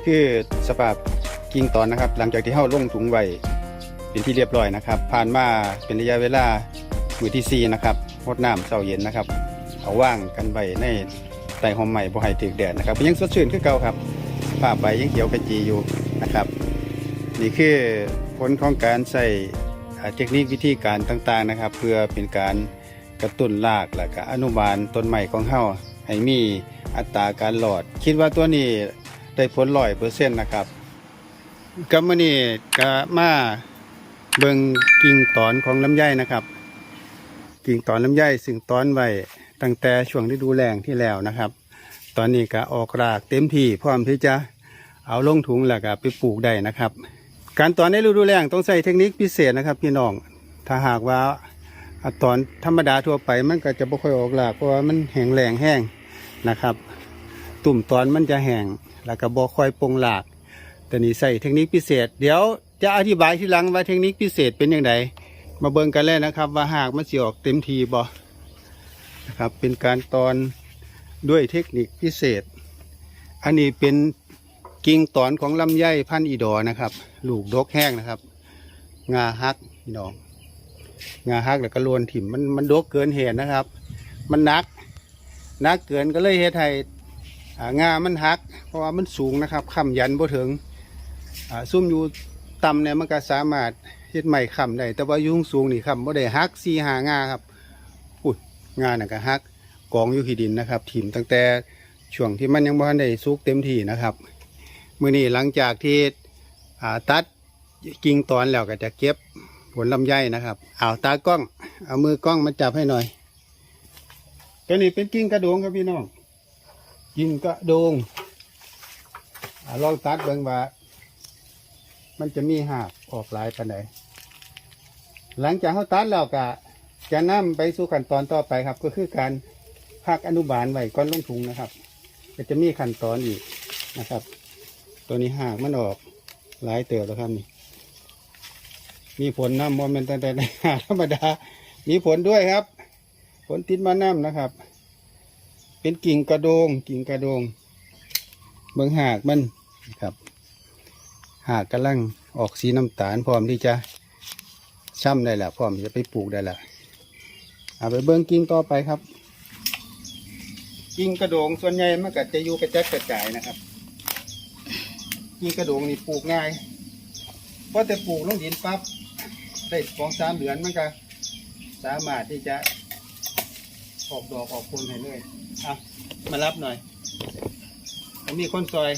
นี่คือสภาพกิ่งตอนนะครับ หลังจากที่เฮาลงถุงไว้เป็นที่เรียบร้อยนะครับ ผ่านมาเป็นระยะเวลามือที่สี่นะครับงดน้ำเช้าเย็นนะครับเอาว่างกันไว้ในใต้หอมใหม่บ่ให้ถึกแดดนะครับยังสดชื่นคือเก่าครับผ้าใบยังเขียวกระจีอยู่นะครับ นี่คือผลของการใส่เทคนิควิธีการต่างๆนะครับ เพื่อเป็นการกระตุ้นรากและก็อนุบาลต้นใหม่ของเฮาให้มีอัตราการหลอด คิดว่าตัวนี้ ได้ผลร้อยเปอร์เซ็นต์นะครับกับมื้อนี้ก็มาเบิ่งกิ่งตอนของลำไยนะครับ กิ่งตอนลำไยซึ่งตอนไว้ตั้งแต่ช่วงฤดูแล้งที่แล้วนะครับ ตอนนี้ก็ออกรากเต็มที่พร้อมที่จะเอาลงถุงแล้วก็ไปปลูกได้นะครับ การตอนในฤดูแล้งต้องใช้เทคนิคพิเศษนะครับพี่น้องถ้าหากว่าตอนธรรมดาทั่วไปมันก็จะไม่ค่อยออกรากเพราะว่ามันแห้งแรงแห้งนะครับ ตุ่มตอนมันจะแห้ง แล้วก็บ่ค่อยปงหลากแต่นี่ใส่เทคนิคพิเศษ เดี๋ยวจะอธิบายทีหลังว่าเทคนิคพิเศษเป็นอย่างไรมาเบิ่งกันเลยนะครับ ว่าหากมันสิออกเต็มทีบ่นะครับเป็นการตอนด้วยเทคนิคพิเศษ อันนี้เป็นกิ่งตอนของลำไยพันอีดอนะครับลูกดกแห้งนะครับ งาฮักพี่น้องงาฮักแล้วก็โลนถิ่มมันมันดกเกินเหตุนะครับ มันนักนักเกินก็เลยเฮ็ดให้ งามันหัก เพราะว่ามันสูงนะครับค้ำยันบ่ถึงซุ่มอยู่ต่ำเนี่ยมันก็สามารถเฮ็ดใหม่ค้ำได้แต่ว่าอยุ่งสูงนี่ค้ำบ่ได้หักสี่หางาครับอุ้ยงาน่ะก็หักกองอยู่ที่ดินนะครับถิ่มตั้งแต่ช่วงที่มันยังบ่ทันได้สุกเต็มที่นะครับมื้อนี้หลังจากที่ตัดกิ่งตอนแล้วก็จะเก็บผลลำไยนะครับเอาตากล้อง เอามือกล้องมาจับให้หน่อยตัวนี้เป็นกิ่งกระโดงครับพี่น้อง กิ่งกระโดงอลองตัดเบิ่งว่า มันจะมีหากออกหลายปานใดหลังจากเขาตัดแล้วก็จะนำไปสู่ขั้นตอนต่อไปครับ ก็คือการพักอนุบาลไว้ก้อนลงถุงนะครับ ก็จะมีขั้นตอนอีกนะครับ ตัวนี้หากมันออกหลายเติบแล้วครับนี่ มีผลน้ำมอมเป็นแต่แต่ธรรมดา มีผลด้วยครับ ผลติดมาน้ำนะครับ เป็นกิ่งกระโดง กิ่งกระโดง เบื้องหากมันครับ หากกำลังออกสีน้ำตาลพร้อมที่จะช่ำได้และพร้อมจะไปปลูกได้และเอาไปเบื้องกิ่งต่อไปครับ กิ่งกระโดงส่วนใหญ่มันก็จะอยู่กระจัดกระจายนะครับ กิ่งกระโดงนี่ปลูกง่ายเพอแต่ปลูกลงดินปั๊บได้สองสามเดือนมันก็สามารถที่จะ ออกดอกออกผลให้เลยอะมารับหน่อยมีคนซอย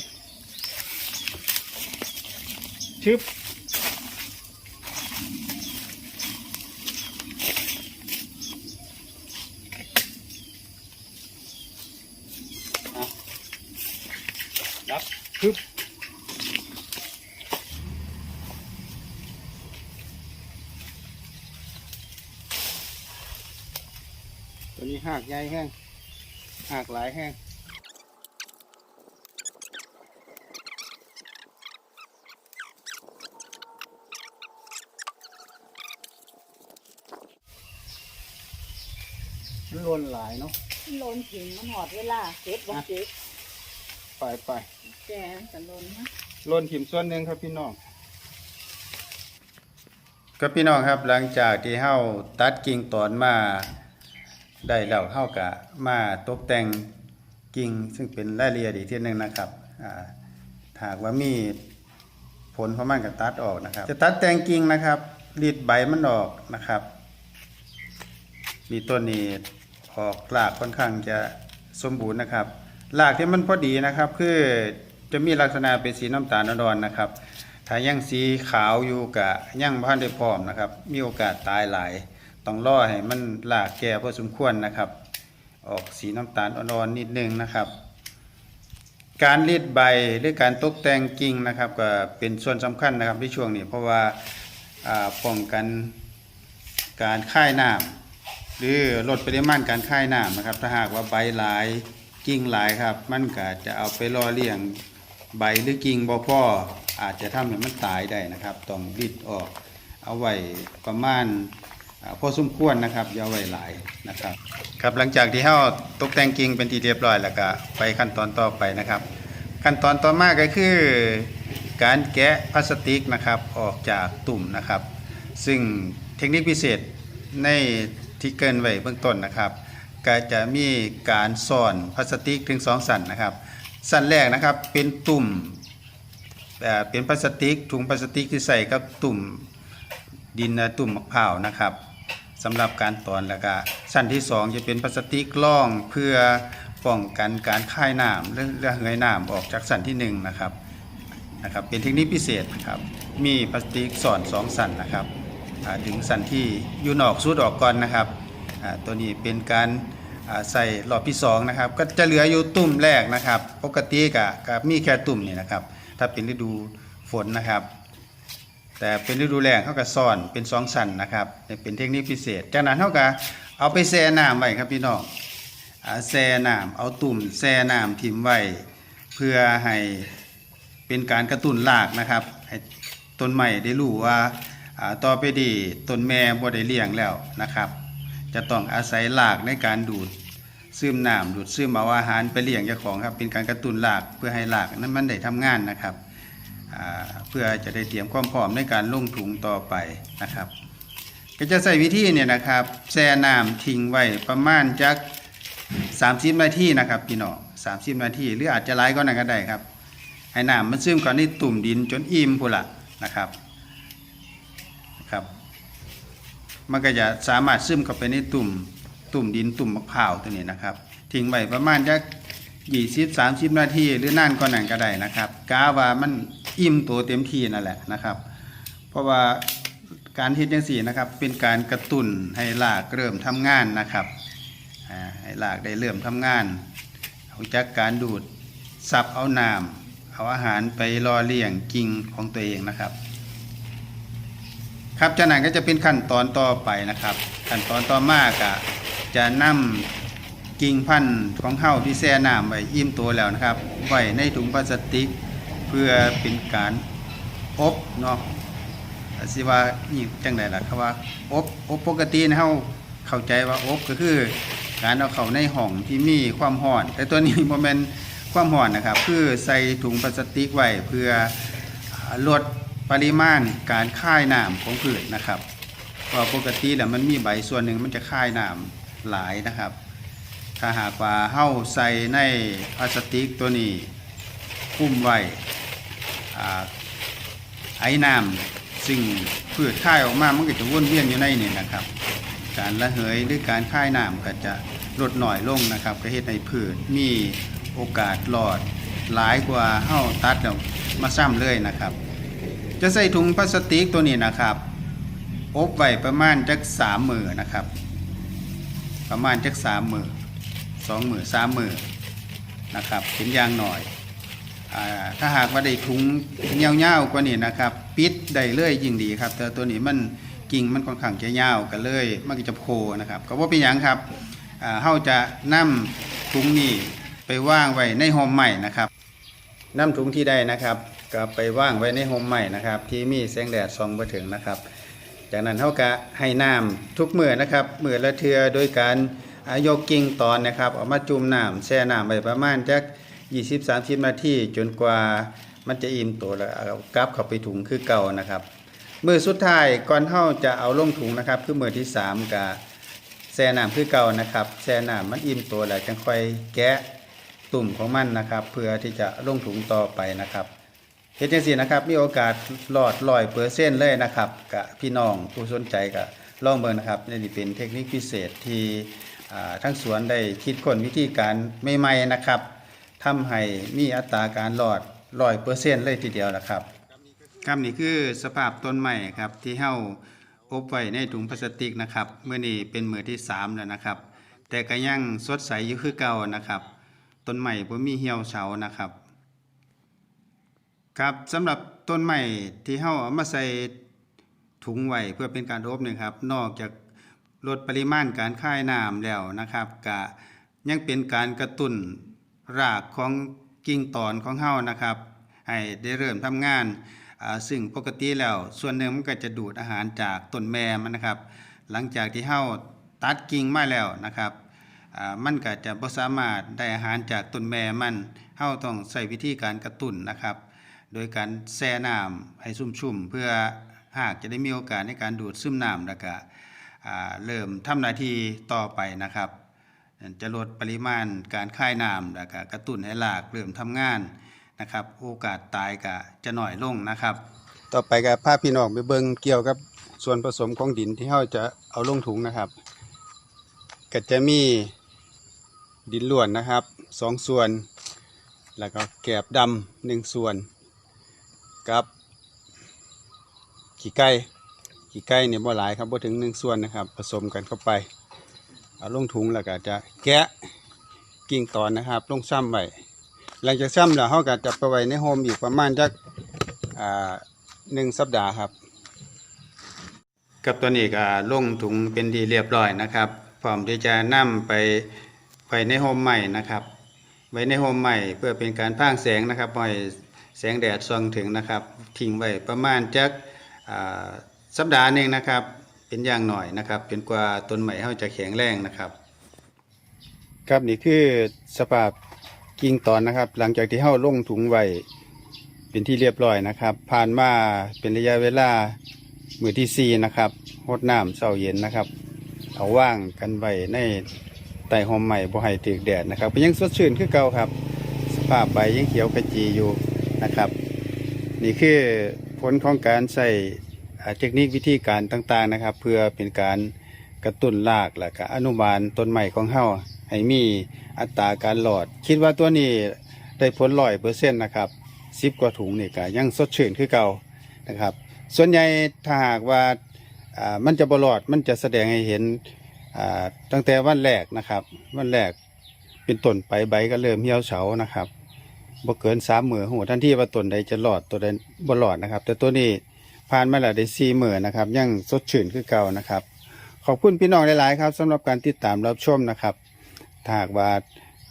ชึบอะรับชึบ ตัวนี้หากใหญ่แห้งหากหลายแห้งมันลนหลายเนาะโลนถิ่นมันหอดเวลาเก็บบ่เก็บไปไปแกนแต่โลนนะลนถิ่มส่วนหนึ่งครับพี่น้องก็พี่น้องครับหลังจากที่เฮาตัดกิ่งตอนมา ได้แล้วเฮากะมาตกแต่งกิ่งซึ่งเป็นรายละเอียดอีกทีหนึ่งนะครับถาหากว่ามีผลของมันก็ตัดออกนะครับ จะตัดแต่งกิ่งนะครับรีดใบมันออกนะครับมีต้นนี้ออกรากค่อนข้างจะสมบูรณ์นะครับรากที่มันพอดีนะครับ คือจะมีลักษณะเป็นสีน้ำตาลอ่อนนะครับ ถ้ายังสีขาวอยู่กะยังพันได้พร้อมนะครับ มีโอกาสตายหลาย ต้องรอให้มันรากแก่พอสมควรนะครับ ออกสีน้ำตาลอ่อนๆนิดนึงนะครับ การรีดใบหรือการตกแต่งกิ่งนะครับ ก็เป็นส่วนสำคัญนะครับในช่วงนี้เพราะว่าาป้องกันการค่ายน้ำหรือลดปริมาณการค่ายน้ำนะครับ ถ้าหากว่าใบหลายกิ่งหลายครับ มันก็จะเอาไปล่อเลี้ยงใบหรือกิ่งบ่พ่ออาจจะทำให้มันตายได้นะครับ ต้องบิดออกเอาไว้ประมาณ พอสมควรนะครับอย่าไว้หลายนะครับครับหลังจากที่เฮาตกแต่งกิ่งเป็นที่เรียบร้อยแล้วก็ไปขั้นตอนต่อไปนะครับ ขั้นตอนต่อมาก็คือ การแกะพลาสติกนะครับออกจากตุ่มนะครับ ซึ่งเทคนิคพิเศษในที่เกินไว้เบื้องต้นนะครับ ก็จะมีการซ่อนพลาสติกถึงสองสันนะครับสันแรกนะครับเป็นตุ่มเป็นพลาสติกถุงพลาสติกที่ใส่กับตุ่มดินตุ่มมะพร้าวนะครับ สำหรับการตอนแล้วก็สั้นที่สองจะเป็นพลาสติกล่องเพื่อป้องกันการคายน้ำหรือระเหยน้ำออกจากสันที่หนึ่งนะครับนะครับเป็นเทคนิคพิเศษนะครับมีพลาสติกสอนสองสันนะครับถึงสันที่อยู่นอกสูดออกก่อนนะครับตัวนี้เป็นการใส่รอบที่สองนะครับก็จะเหลืออยู่ตุ่มแรกนะครับ ปกติกะกับมีแค่ตุ่มนี่นะครับ ถ้าเป็นฤดูฝนนะครับ แต่เป็นฤดูแลงเขาก็ซ่อนเป็นสองสันนะครับเป็นเทคนิคพิเศษ จากนั้นเขาก็เอาไปแช่น้ำไว้ครับพี่น้องแช่น้ำเอาตุ่มแช่น้ำทิมไว้เพื่อให้เป็นการกระตุ้นรากนะครับให้ต้นใหม่ได้รู้ว่าต่อไปดีต้นแม่บ่ได้เลี้ยงแล้วนะครับ จะต้องอาศัยรากในการดูดซึมน้ำดูดซึมเอาอาหารไปเลี้ยงเจ้าของครับเป็นการกระตุ้นรากเพื่อให้รากนั้นมันได้ทำงานนะครับ เพื่อจะได้เตรียมความพร้อมในการลงถุงต่อไปนะครับ ก็จะใส่วิธีเนี่ยนะครับแช่น้ำทิ้งไว้ประมาณจัก30นาทีนะครับพี่น้อง30นาทีหรืออาจจะหลายก็นั้นก็ได้ครับให้น้ำมันซึมก่อนในตุ่มดินจนอิ่มพุ่ละนะครับนะครับมันก็จะสามารถซึมเข้าไปในตุ่มตุ่มดินตุ่มมะพร้าวตัวนี้นะครับ ทิ้งไว้ประมาณจักยี่สิบสามสิบนาทีหรือนานกว่านั้นก็ได้นะครับกาว่ามัน อิ่มตัวเต็มที่นั่นแหละนะครับ เพราะว่าการเฮ็ดจังซี่นะครับเป็นการกระตุ้นให้รากเริ่มทำงานนะครับให้รากได้เริ่มทำงานรู้จักการดูดซับเอาน้ำเอาอาหารไปรอเลี้ยงกิ่งของตัวเองนะครับ ครับจากนั้นก็จะเป็นขั้นตอนต่อไปนะครับ ขั้นตอนต่อมากะจะนำกิ่งพันธุ์ของเฮาที่แช่น้ำไว้อิ่มตัวแล้วนะครับไว้ในถุงพลาสติก พื่อเป็นการอบเนาะสิว่าอีกจังไดล่ะครับว่าอบอบปกตินะเฮาเข้าใจว่าอบก็คือ การเอาเข้าในห้องที่มีความร้อน แต่ตัวนี้บ่แม่นความร้อนนะครับ คือใส่ถุงพลาสติกไว้เพื่อลดปริมาณการค่ายน้ำของพืชนะครับเพราะปกติแล้วมันมีใบส่วนหนึ่งมันจะค่ายน้ำหลายนะครับ ถ้าหากว่าเฮาใส่ในพลาสติกตัวนี้ คุ้มไว้ ไอ้น้ำซึ่งพืชค่ายออกมามันก็จะวนเวียนอยู่ในนี่นะครับ การระเหยหรือการค่ายน้ำก็จะลดหน่อยลงนะครับก็เฮ็ดให้พืชมีโอกาสรอดหลายกว่าเฮาตัดแล้วมาซ้ำเลยนะครับ จะใส่ถุงพลาสติกตัวนี้นะครับอบไว้ประมาณจักสามมือนะครับ ประมาณจักสามมือสองมือสามมือนะครับเป็นอย่างหน่อย อาถ้าหากว่าได้ถุงเงาวๆกว่านี้นะครับ ปิดได้เลยยิ่งดีครับ แต่ตัวนี้มันกิ่งมันค่อนข้างจะยาวกันเลยมันก็จะโผล่นะครับ ก็ว่าเป็นอย่างครับอ่าเฮาจะนำถุงนี้ไปว่างไว้ในโฮมใหม่นะครับนำถุงที่ได้นะครับ ก็ไปว่างไว้ในโฮมใหม่นะครับ ที่มีแสงแดดส่องมาถึงนะครับ จากนั้นเท่ากับให้น้ำทุกมือนะครับมือละเทือโดยการยกกิ่งตอนนะครับเอามาจุ่มน้ำแช่น้ำไปประมาณจัก 20-30นาทีจนกว่ามันจะอิ่มตัวแล้วเอากลับเข้าไปถุงคือเก่านะครับ มือสุดท้ายก่อนเท่าจะเอาลงถุงนะครับ คือมือที่3กับแช่น้ำคือเก่านะครับแช่น้ำมันอิ่มตัวแล้วจังค่อยแกะตุ่มของมันนะครับ เพื่อที่จะลงถุงต่อไปนะครับเฮ็ดจังซี่นะครับ มีโอกาสรอดร้อยเปอร์เซ็นต์เลยนะครับกับพี่น้องผู้สนใจก็ลองเบิ่งนะครับนี่เป็นเทคนิคพิเศษที่ทั้งสวนได้คิดค้นวิธีการใหม่ๆนะครับ ทำให้มีอัตราการรอดร้อยเปอร์เซ็นต์เลยทีเดียวนะครับครับนี่คือสภาพต้นใหม่ครับที่เฮาอบไว้ในถุงพลาสติกนะครับเมื่อนี้เป็นมือที่สามแล้วนะครับ แต่ก็ยังสดใสอยู่คือเก่านะครับต้นใหม่บ่มีเหี่ยวเฉานะครับ ครับสำหรับต้นไม้ที่เฮาเอามาใส่ถุงไว้เพื่อเป็นการอบเนี่ยครับ นอกจากลดปริมาณการค่ายน้ำแล้วนะครับกะยังเป็นการกระตุ้น รากของกิ่งตอนของเฮานะครับ ให้ได้เริ่มทำงานซึ่งปกติแล้วส่วนหนึ่งมันก็จะดูดอาหารจากต้นแม่มันนะครับ หลังจากที่เฮาตัดกิ่งมาแล้วนะครับมันก็จะบ่สามารถได้อาหารจากต้นแม่มันเฮาต้องใช้วิธีการกระตุ้นนะครับ โดยการแช่น้ำให้ชุ่มๆเพื่อหากจะได้มีโอกาสในการดูดซึมน้ำแล้วก็เริ่มทำหน้าที่ต่อไปนะครับ จะลดปริมาณการค่ายน้ำแล้วก็กระตุ้นให้รากเริ่มทำงานนะครับ โอกาสตายก็จะน้อยลงนะครับ ต่อไปก็พาพี่น้องไปเบิ่งเกี่ยวกับส่วนผสมของดินที่เราจะเอาลงถุงนะครับ ก็จะมีดินล้วนนะครับสองส่วน แล้วก็แกบดำหนึ่งส่วน กับขี้ไก่ขี้ไก่เนี่ยบ่หลายครับบ่ถึงหนึ่งส่วนนะครับ ผสมกันเข้าไป เอาลงถุงแล้วก็จะแกะกิ่งตอนนะครับ ลงซ้ำไว้หลังจากซ้ำแล้วเราก็จะไปไว้ในโฮมอีกประมาณจักอ่าหนึ่งสัปดาห์ครับ กับตัวนี้ก็ลงถุงเป็นที่เรียบร้อยนะครับพร้อมที่จะนำไปไว้ในโฮมใหม่นะครับไว้ในโฮมใหม่เพื่อเป็นการพรางแสงนะครับปล่อยแสงแดดส่องถึงนะครับ ทิ้งไว้ประมาณจักสัปดาห์หนึ่งนะครับ เป็นอย่างหน่อยนะครับจนกว่าต้นใหม่เขาจะแข็งแรงนะครับ ครับนี่คือสภาพกิ่งตอนนะครับ หลังจากที่เขาลงถุงไว้เป็นที่เรียบร้อยนะครับ ผ่านมาเป็นระยะเวลามือที่สี่นะครับหดน้ำเสาเย็นนะครับ เอาว่างกันไว้ในใต้หอมใหม่บ่ให้ถึกแดดนะครับก็ยังสดชื่นคือเก่าครับ สภาพใบยังเขียวขจีอยู่นะครับ นี่คือผลของการใส่ เทคนิควิธีการต่างๆนะครับ เพื่อเป็นการกระตุ้นรากและก็อนุบาลต้นใหม่ของเฮาให้มีอัตราการหลอด คิดว่าตัวนี้ได้ผลร้อยเปอร์เซ็นต์นะครับสิบกว่าถุงนี่ก็ยังสดชื่นคือเก่านะครับ ส่วนใหญ่ถ้าหากว่ามันจะบลอดมันจะแสดงให้เห็นตั้งแต่วันแรกนะครับวันแรกเป็นต้นไปใบก็เริ่มเหี่ยวเฉานะครับบ่เกินสามมือหัวทันที่ว่าต้นใดจะหลอดตัวใดบ่หลอดนะครับ แต่ตัวนี้ ผ่านมาแล้วได้สี่มือนนะครับยังสดชื่นคือเก่านะครับ ขอบคุณพี่น้องหลายๆครับสำหรับการติดตามรับชมนะครับถ้าหากว่า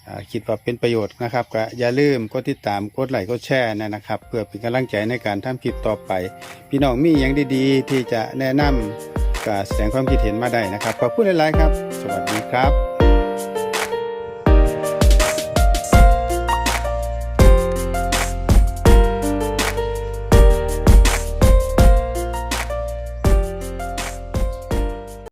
อ่าคิดว่าเป็นประโยชน์นะครับก็อย่าลืมกดติดตามกดไลค์กดแชร์นะครับ เพื่อเป็นกำลังใจในการทำคลิปต่อไป พี่น้องมีอย่างดีๆ ที่จะแนะนำก็แสดงความคิดเห็นมาได้นะครับขอบคุณหลายๆครับ สวัสดีครับ